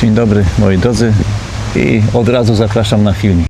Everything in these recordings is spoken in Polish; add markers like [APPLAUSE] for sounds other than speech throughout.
Dzień dobry moi drodzy i od razu zapraszam na filmik.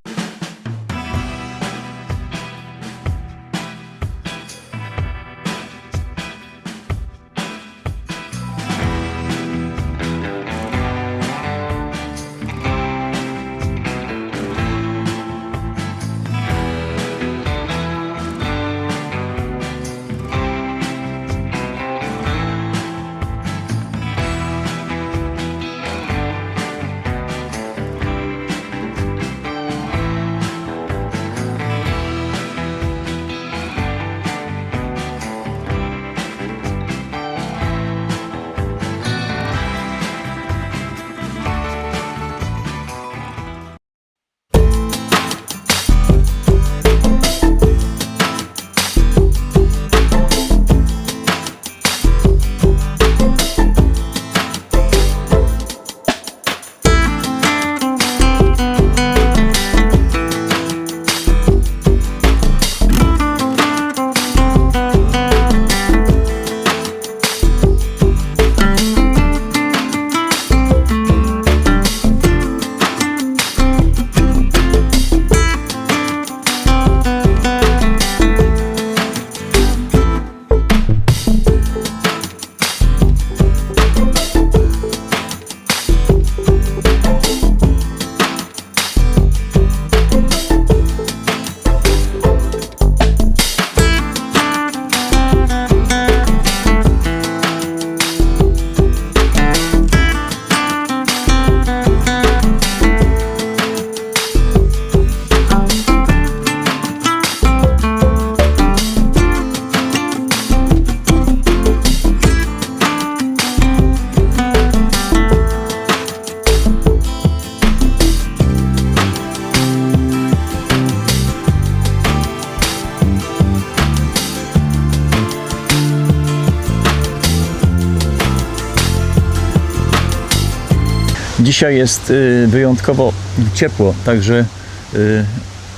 Dzisiaj jest y, wyjątkowo ciepło, także y,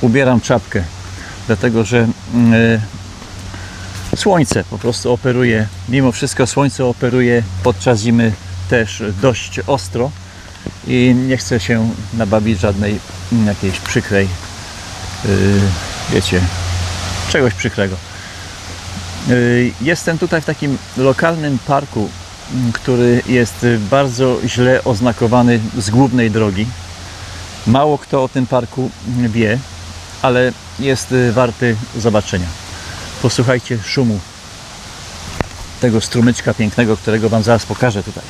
ubieram czapkę, dlatego że y, słońce po prostu operuje, mimo wszystko słońce operuje podczas zimy też dość ostro i nie chcę się nabawić żadnej jakiejś przykrej, wiecie, czegoś przykrego. Jestem tutaj w takim lokalnym parku, który jest y, bardzo źle oznakowany z głównej drogi. Mało kto o tym parku wie, ale jest y, warty zobaczenia. Posłuchajcie szumu tego strumyczka pięknego, którego Wam zaraz pokażę tutaj.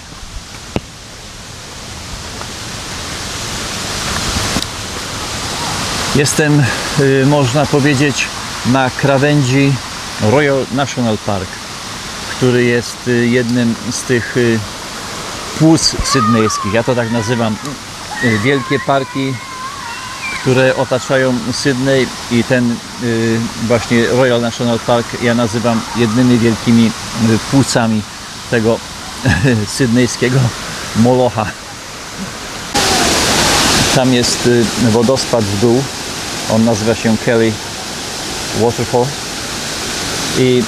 Jestem, y, można powiedzieć, na krawędzi Royal National Park, który jest y, jednym z tych y, płuc sydnejskich. Ja to tak nazywam. y, Wielkie parki, które otaczają Sydney i ten właśnie Royal National Park ja nazywam jednymi wielkimi płucami tego [LAUGHS] sydnejskiego molocha. Tam jest wodospad w dół. On nazywa się Kelly Waterfall. I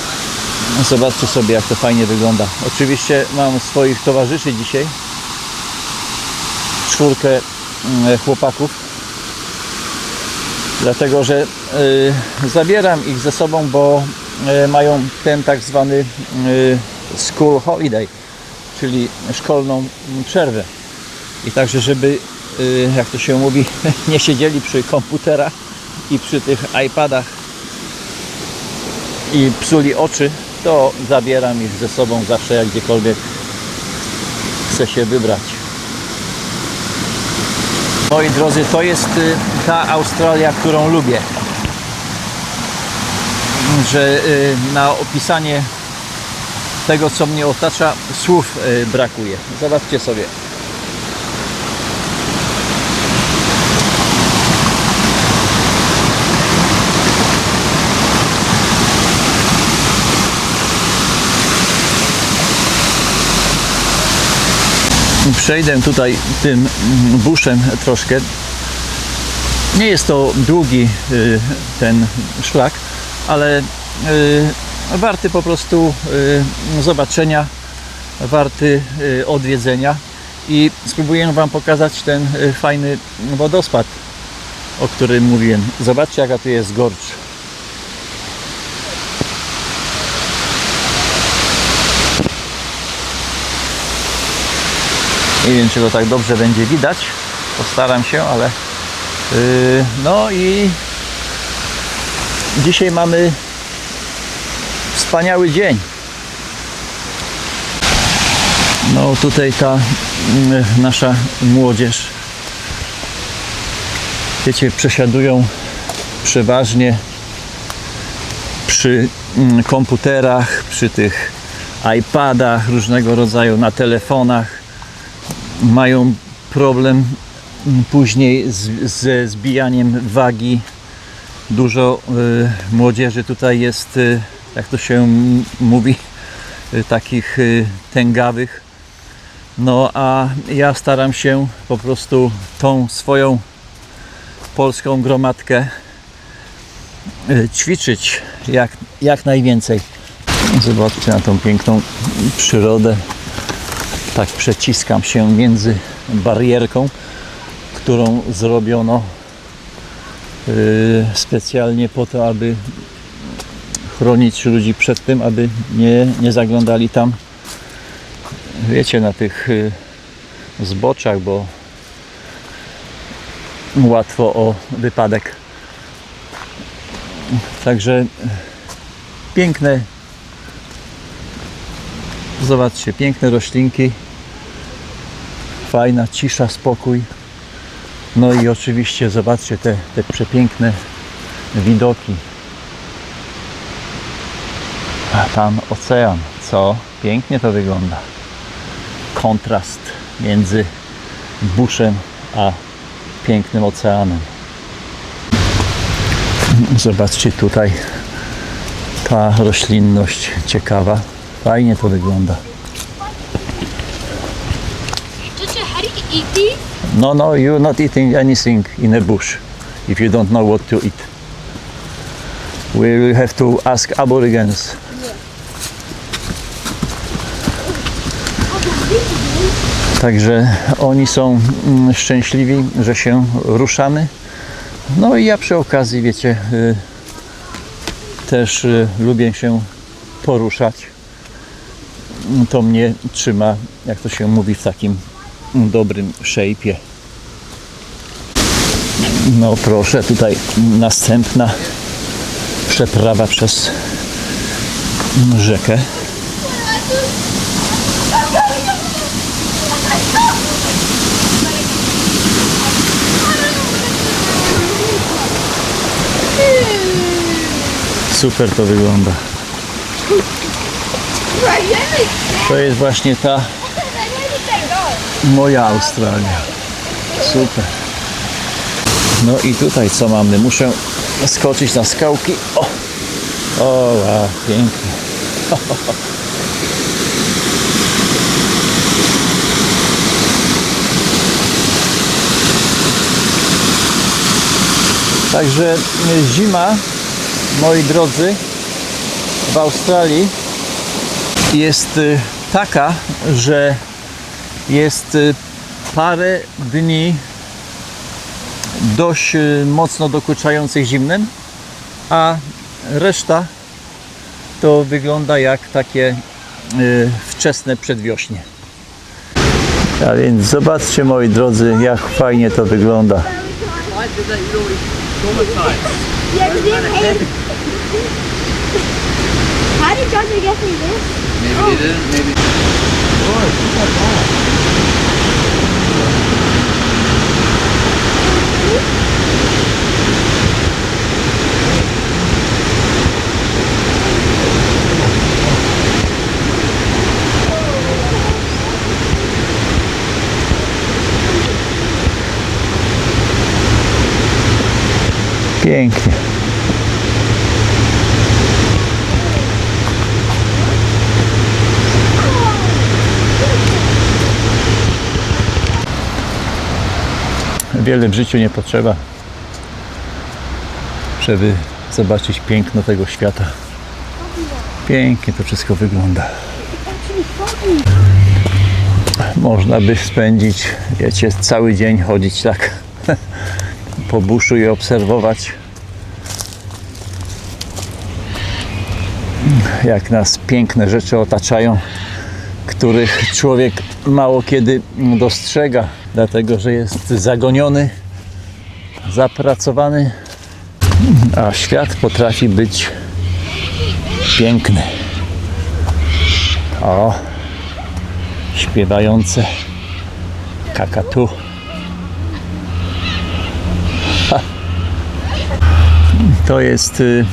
zobaczcie sobie, jak to fajnie wygląda. Oczywiście mam swoich towarzyszy dzisiaj. Czwórkę mm, chłopaków. Dlatego, że y, zabieram ich ze sobą, bo y, mają ten tak zwany y, school holiday, czyli szkolną mm, przerwę. I także, żeby, jak to się mówi, [LAUGHS] nie siedzieli przy komputerach i przy tych iPadach i psuli oczy, to zabieram ich ze sobą zawsze, jak gdziekolwiek chcę się wybrać. Moi drodzy, to jest y, ta Australia, którą lubię. Że y, na opisanie tego, co mnie otacza, słów y, brakuje. Zobaczcie sobie. Przejdę tutaj tym buszem troszkę. Nie jest to długi y, ten szlak, ale y, warty po prostu y, zobaczenia, warty odwiedzenia. i spróbuję Wam pokazać ten fajny wodospad, o którym mówiłem. Zobaczcie jaka tu jest gorcz. Nie wiem, czy to tak dobrze będzie widać. Postaram się, ale yy, no i dzisiaj mamy wspaniały dzień. No tutaj ta mm, nasza młodzież wiecie, przesiadują przeważnie przy mm, komputerach, przy tych iPadach różnego rodzaju, na telefonach. Mają problem później z, ze zbijaniem wagi. Dużo y, młodzieży tutaj jest, y, jak to się mówi, y, takich y, tęgawych. No a ja staram się po prostu tą swoją polską gromadkę y, ćwiczyć jak, jak najwięcej. Zobaczcie na tą piękną przyrodę. Tak przeciskam się między barierką, którą zrobiono y, specjalnie po to, aby chronić ludzi przed tym, aby nie, nie zaglądali tam wiecie, na tych y, zboczach, bo łatwo o wypadek. Także piękne, zobaczcie, piękne roślinki, fajna cisza, spokój. No i oczywiście zobaczcie te, te przepiękne widoki. A tam ocean, co pięknie to wygląda kontrast między buszem a pięknym oceanem. Zobaczcie tutaj ta roślinność ciekawa. Fajnie to wygląda. No, no, you're not eating anything in a bush if you don't know what to eat. We will have to ask aborigines. Także oni są mm, szczęśliwi, że się ruszamy. No i ja przy okazji, wiecie, y, też y, lubię się poruszać. To mnie trzyma, jak to się mówi, w takim dobrym szejpie. No proszę, tutaj następna przeprawa przez rzekę. Super to wygląda. To jest właśnie ta moja Australia. Super. No i tutaj co mamy? Muszę skoczyć na skałki. O! O, wow, pięknie. Także zima, moi drodzy, w Australii jest y, taka, że jest y, parę dni dość y, mocno dokuczających zimnem, a reszta to wygląda jak takie wczesne przedwiośnie. A więc zobaczcie moi drodzy, jak fajnie to wygląda. How did Johnson get me this? Maybe oh. they didn't. Maybe. Lord, look at that. Pięknie. Wiele w życiu nie potrzeba, żeby zobaczyć piękno tego świata. Pięknie to wszystko wygląda. Można by spędzić, wiecie, cały dzień chodzić tak [LAUGHS] po buszu i obserwować jak nas piękne rzeczy otaczają, których człowiek mało kiedy dostrzega, dlatego że jest zagoniony, zapracowany, a świat potrafi być piękny. O, śpiewające kakatu. To jest y,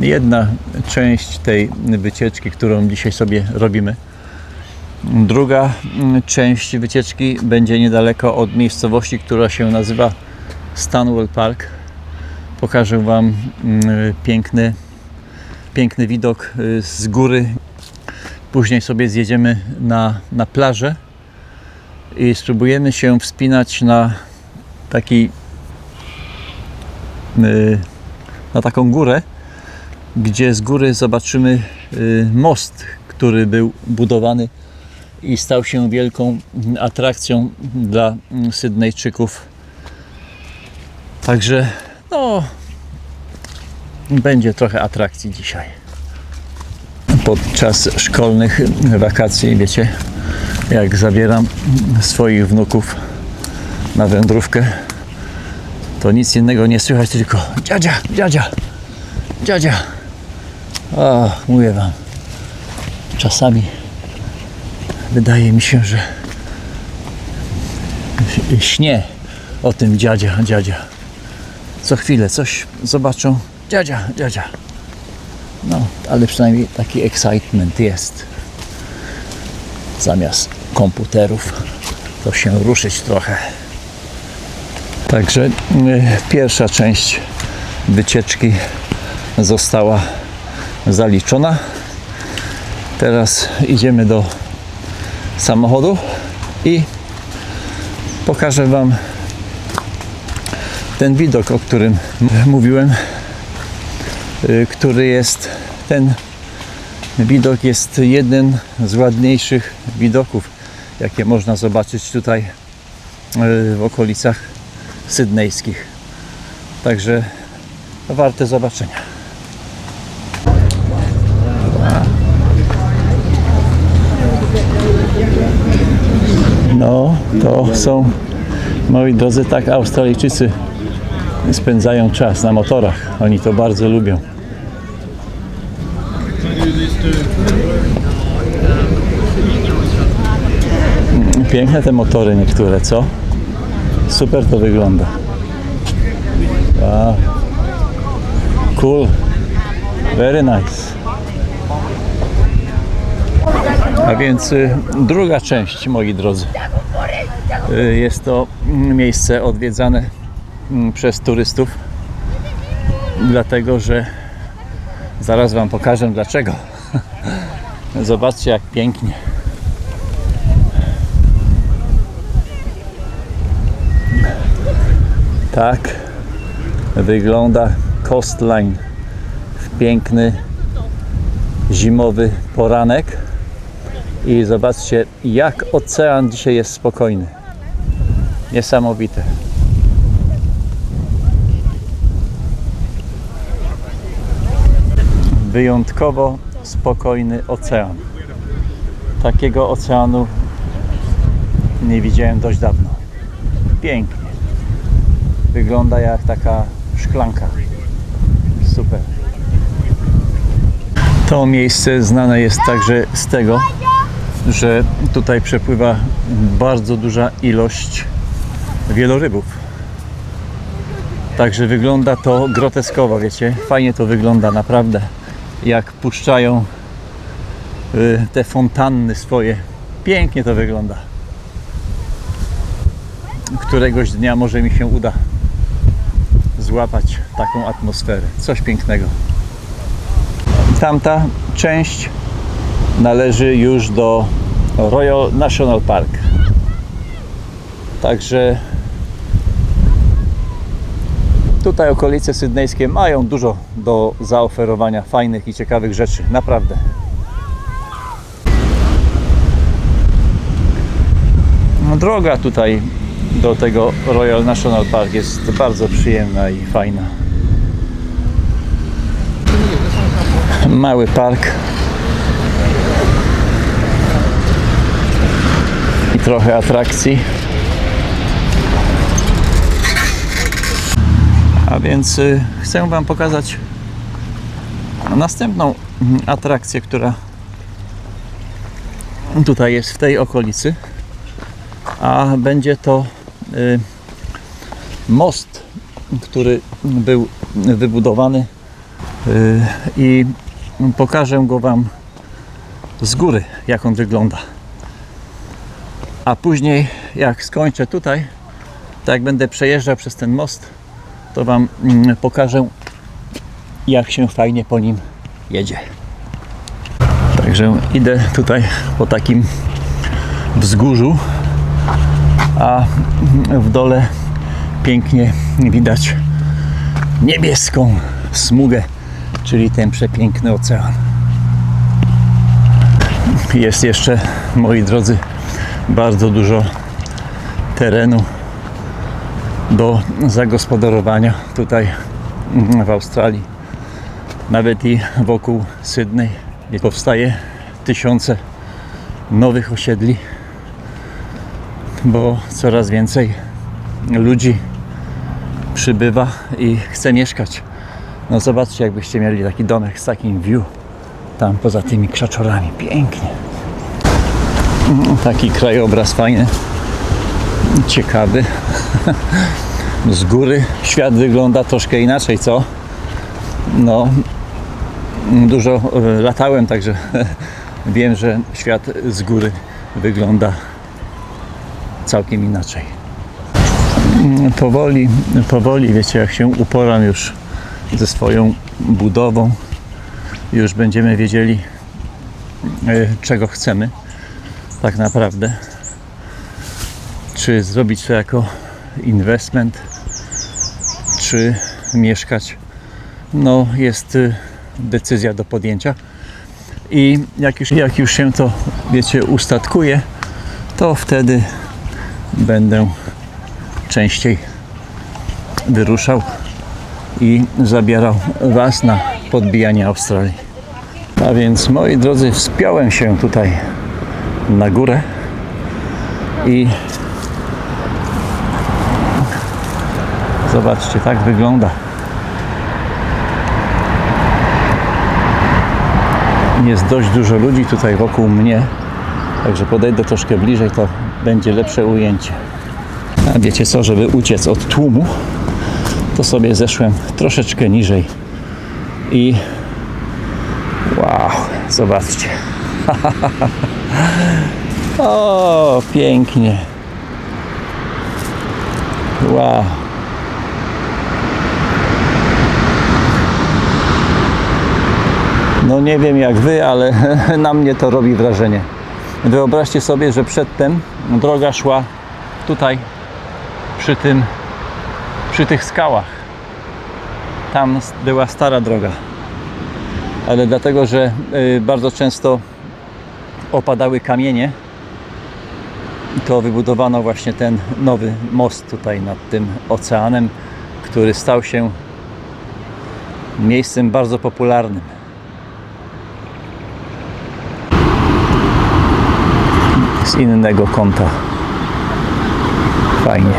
jedna część tej wycieczki, którą dzisiaj sobie robimy. Druga mm, część wycieczki będzie niedaleko od miejscowości, która się nazywa Stanwell Park. Pokażę Wam mm, piękny, piękny widok y, z góry. Później sobie zjedziemy na, na plażę i spróbujemy się wspinać na taki y, na taką górę, gdzie z góry zobaczymy y, most, który był budowany i stał się wielką atrakcją dla Sydnejczyków. Także no będzie trochę atrakcji dzisiaj. Podczas szkolnych wakacji, wiecie, jak zabieram swoich wnuków na wędrówkę, to nic innego nie słychać, tylko dziadzia, dziadzia, dziadzia. O, mówię wam, czasami wydaje mi się, że śnie o tym dziadzia, dziadzia. Co chwilę coś zobaczą, dziadzia, dziadzia. No, ale przynajmniej taki excitement jest. Zamiast komputerów to się ruszyć trochę. Także y, pierwsza część wycieczki została zaliczona. Teraz idziemy do samochodu i pokażę Wam ten widok, o którym mówiłem, y, który jest ten widok jest jeden z ładniejszych widoków, jakie można zobaczyć tutaj y, w okolicach sydnejskich. Także warte zobaczenia. No, to są, moi drodzy, tak Australijczycy spędzają czas na motorach. Oni to bardzo lubią. Piękne te motory niektóre, co? Super to wygląda. Wow. Cool. Very nice. A więc y, druga część, moi drodzy. Y, Jest to miejsce odwiedzane mm, przez turystów. Dlatego, że zaraz Wam pokażę dlaczego. [LAUGHS] Zobaczcie jak pięknie. Tak wygląda coastline w piękny zimowy poranek. I zobaczcie, jak ocean dzisiaj jest spokojny. Niesamowite. Wyjątkowo spokojny ocean. Takiego oceanu nie widziałem dość dawno. Pięknie. Wygląda jak taka szklanka. Super. To miejsce znane jest także z tego, że tutaj przepływa bardzo duża ilość wielorybów. Także wygląda to groteskowo, wiecie. Fajnie to wygląda naprawdę. Jak puszczają y, te fontanny swoje. Pięknie to wygląda. Któregoś dnia może mi się uda złapać taką atmosferę. Coś pięknego. Tamta część należy już do Royal National Park. Także tutaj okolice sydnejskie mają dużo do zaoferowania fajnych i ciekawych rzeczy, naprawdę. Droga tutaj do tego Royal National Park jest bardzo przyjemna i fajna. Mały park. I trochę atrakcji. A więc y, chcę Wam pokazać następną mm, atrakcję, która tutaj jest w tej okolicy. A będzie to y, most, który był wybudowany y, i pokażę go Wam z góry, jak on wygląda. A później, jak skończę tutaj, to jak będę przejeżdżał przez ten most, to Wam mm, pokażę, jak się fajnie po nim jedzie. Także idę tutaj po takim wzgórzu, a w dole pięknie widać niebieską smugę, czyli ten przepiękny ocean. Jest jeszcze, moi drodzy, bardzo dużo terenu do zagospodarowania tutaj mm, w Australii. Nawet i wokół Sydney powstaje tysiące nowych osiedli, bo coraz więcej ludzi przybywa i chce mieszkać. No zobaczcie, jakbyście mieli taki domek z takim view tam poza tymi krzaczorami. Pięknie. Mm, Taki krajobraz fajny, ciekawy. [LAUGHS] Z góry świat wygląda troszkę inaczej, co? No, dużo e, latałem, także [LAUGHS] wiem, że świat z góry wygląda całkiem inaczej. Mm, Powoli, powoli, wiecie, jak się uporam już ze swoją budową, już będziemy wiedzieli, e, czego chcemy tak naprawdę. Czy zrobić to jako investment, czy mieszkać. No, jest y, decyzja do podjęcia. I jak już, jak już się to, wiecie, ustatkuje, to wtedy będę częściej wyruszał i zabierał Was na podbijanie Australii. A więc, moi drodzy, wspiąłem się tutaj na górę i zobaczcie, tak wygląda. Jest dość dużo ludzi tutaj wokół mnie, także podejdę troszkę bliżej, to będzie lepsze ujęcie. A wiecie co, żeby uciec od tłumu, to sobie zeszłem troszeczkę niżej i wow, zobaczcie. [LAUGHS] o, pięknie. Wow. No nie wiem jak wy, ale [LAUGHS] na mnie to robi wrażenie. Wyobraźcie sobie, że przedtem droga szła tutaj przy tym przy tych skałach. Tam była stara droga. Ale dlatego, że y, bardzo często opadały kamienie, to wybudowano właśnie ten nowy most tutaj nad tym oceanem, który stał się miejscem bardzo popularnym. Z innego kąta. Fajnie.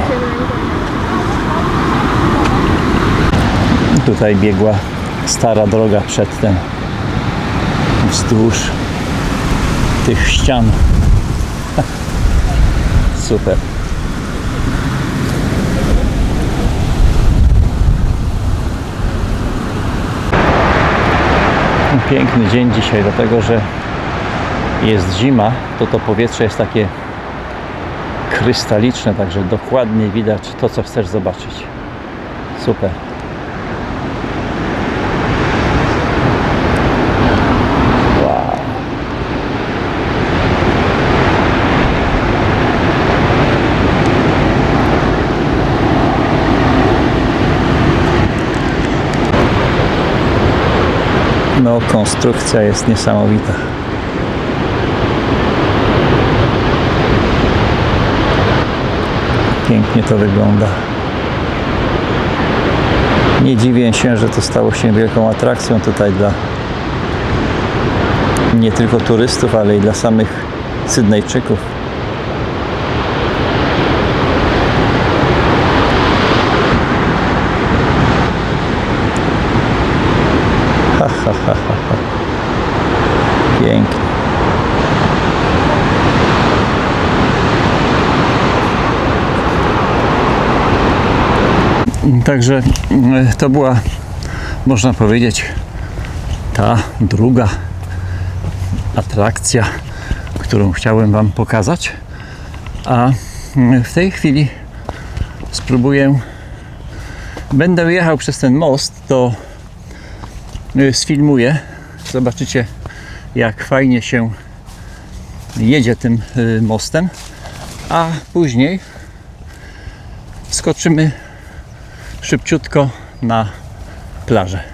Tutaj biegła stara droga przedtem wzdłuż tych ścian. [LAUGHS] Super. Piękny dzień dzisiaj, dlatego że jest zima, to to powietrze jest takie krystaliczne, także dokładnie widać to, co chcesz zobaczyć. Super. No, konstrukcja jest niesamowita. Pięknie to wygląda. Nie dziwię się, że to stało się wielką atrakcją tutaj dla nie tylko turystów, ale i dla samych Sydnejczyków. Ha, ha, ha, ha, ha. Pięknie. Także mm, to była, można powiedzieć, ta druga atrakcja, którą chciałem Wam pokazać. A w tej chwili spróbuję. Będę jechał przez ten most, to y, sfilmuję. Zobaczycie, jak fajnie się jedzie tym y, mostem. A później skoczymy szybciutko na plażę.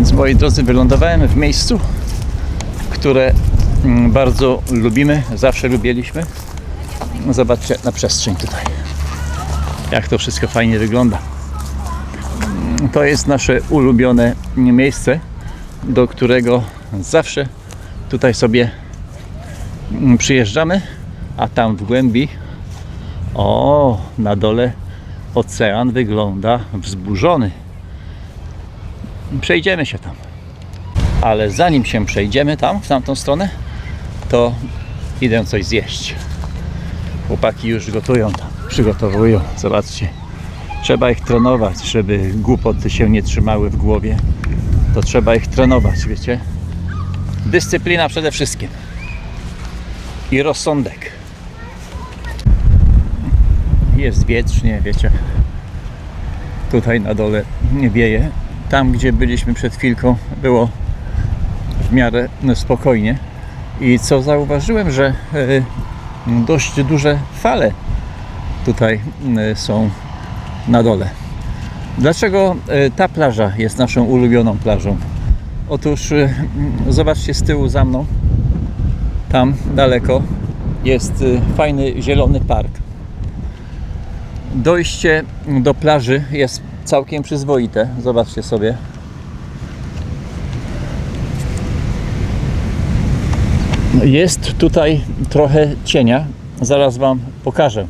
Więc moi drodzy, wylądowałem w miejscu, które mm, bardzo lubimy, zawsze lubiliśmy. Zobaczcie na przestrzeń tutaj. Jak to wszystko fajnie wygląda. Mm, To jest nasze ulubione miejsce, do którego zawsze tutaj sobie mm, przyjeżdżamy, a tam w głębi, o, na dole ocean wygląda wzburzony przejdziemy się tam. Ale zanim się przejdziemy tam, w tamtą stronę, to idę coś zjeść. Chłopaki już gotują tam, przygotowują. Zobaczcie. Trzeba ich trenować, żeby głupoty się nie trzymały w głowie. To trzeba ich trenować, wiecie? Dyscyplina przede wszystkim. I rozsądek. Jest wietrznie, wiecie. Tutaj na dole nie wieje. Tam, gdzie byliśmy przed chwilką, było w miarę spokojnie. I co zauważyłem, że e, dość duże fale tutaj e, są na dole. Dlaczego e, ta plaża jest naszą ulubioną plażą? Otóż zobaczcie z tyłu za mną, tam daleko jest fajny zielony park. Dojście do plaży jest całkiem przyzwoite. Zobaczcie sobie. Jest tutaj trochę cienia. Zaraz Wam pokażę.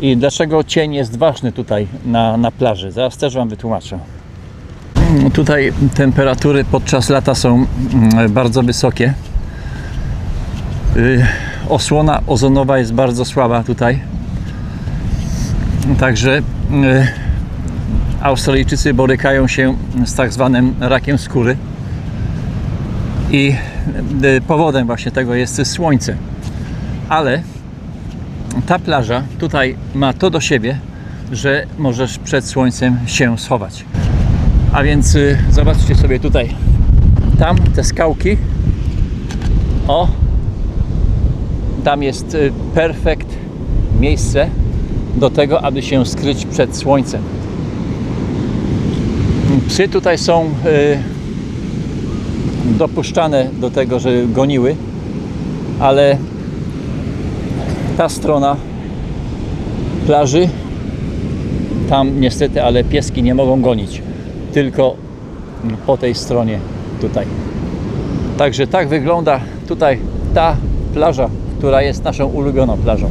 I dlaczego cień jest ważny tutaj na, na plaży. Zaraz też Wam wytłumaczę. Tutaj temperatury podczas lata są mm, bardzo wysokie. Y, Osłona ozonowa jest bardzo słaba tutaj. Także y, Australijczycy borykają się z tak zwanym rakiem skóry. I y, powodem właśnie tego jest słońce. Ale ta plaża tutaj ma to do siebie, że możesz przed słońcem się schować. A więc y, zobaczcie sobie tutaj, tam te skałki. O, tam jest y, perfekt miejsce do tego, aby się skryć przed słońcem. Psy tutaj są y, dopuszczane do tego, że goniły, ale ta strona plaży, tam niestety, ale pieski nie mogą gonić, tylko po tej stronie tutaj. Także tak wygląda tutaj ta plaża, która jest naszą ulubioną plażą.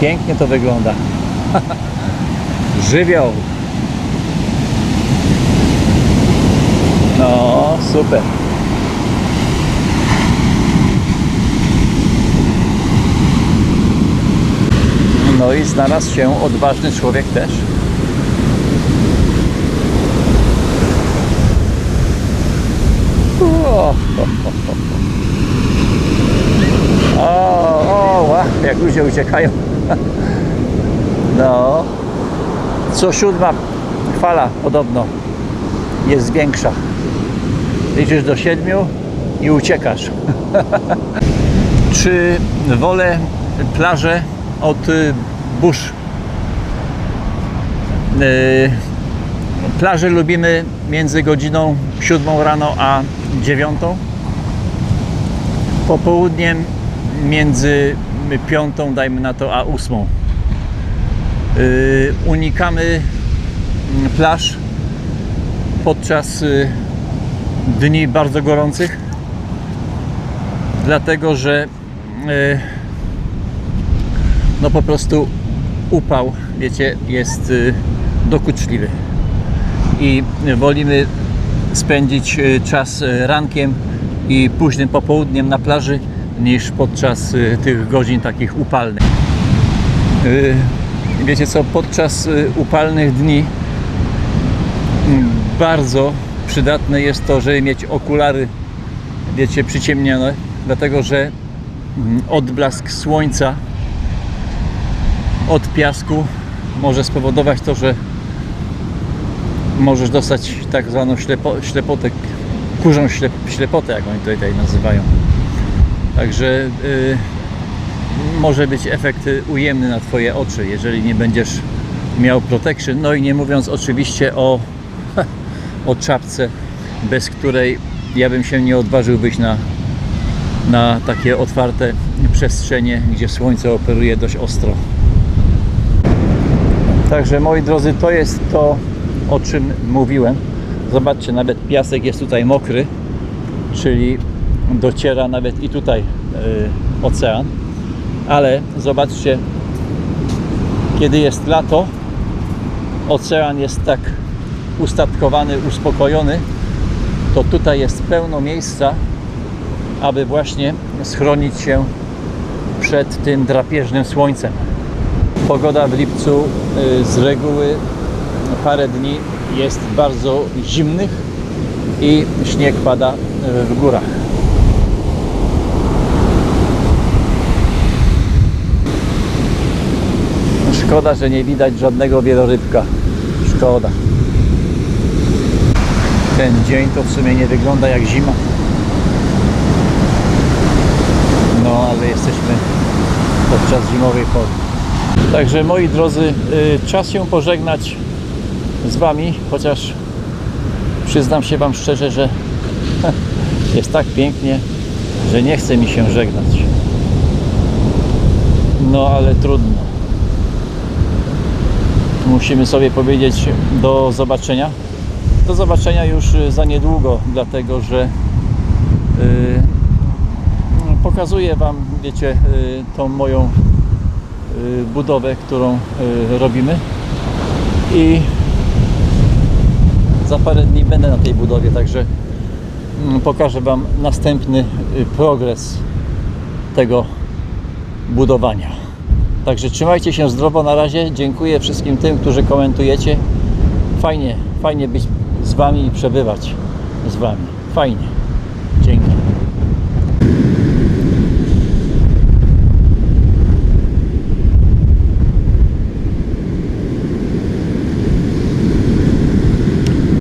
Pięknie to wygląda. [LAUGHS] Żywioł. No, super. No i znalazł się odważny człowiek też. O, o, o, jak ludzie uciekają. No, co siódma fala podobno jest większa. Liczysz do siedmiu i uciekasz. [LAUGHS] Czy wolę plażę od y, burz? Y, Plażę lubimy między godziną 7 rano a 9. Popołudniem między 5, dajmy na to, a 8. Yy, unikamy plaż podczas y, dni bardzo gorących, dlatego że y, no po prostu upał, wiecie, jest y, dokuczliwy i wolimy spędzić y, czas rankiem i późnym popołudniem na plaży niż podczas tych godzin takich upalnych. Wiecie co, podczas upalnych dni mm, bardzo przydatne jest to, żeby mieć okulary, wiecie, przyciemnione, dlatego że mm, odblask słońca od piasku może spowodować to, że możesz dostać tak zwaną ślepo, ślepotę, kurzą ślep, ślepotę, jak oni to tutaj nazywają. Także y, może być efekt y, ujemny na Twoje oczy, jeżeli nie będziesz miał protection. No i nie mówiąc oczywiście o, o czapce, bez której ja bym się nie odważył wyjść na, na takie otwarte przestrzenie, gdzie słońce operuje dość ostro. Także moi drodzy, to jest to, o czym mówiłem. Zobaczcie, nawet piasek jest tutaj mokry, czyli dociera nawet i tutaj y, ocean. Ale zobaczcie, kiedy jest lato, ocean jest tak ustatkowany, uspokojony, to tutaj jest pełno miejsca, aby właśnie schronić się przed tym drapieżnym słońcem. Pogoda w lipcu y, z reguły parę dni jest bardzo zimnych i śnieg pada y, w górach. Szkoda, że nie widać żadnego wielorybka. Szkoda. Ten dzień to w sumie nie wygląda jak zima. No, ale jesteśmy podczas zimowej pory. Także moi drodzy, y, czas się pożegnać z Wami, chociaż przyznam się Wam szczerze, że [LAUGHS] jest tak pięknie, że nie chce mi się żegnać. No ale trudno. Musimy sobie powiedzieć do zobaczenia. Do zobaczenia już y, za niedługo, dlatego że y, pokazuję Wam, wiecie, y, tą moją budowę, którą robimy i za parę dni będę na tej budowie, także mm, pokażę Wam następny progres tego budowania. Także trzymajcie się zdrowo na razie. Dziękuję wszystkim tym, którzy komentujecie. Fajnie, fajnie być z Wami i przebywać z Wami. Fajnie.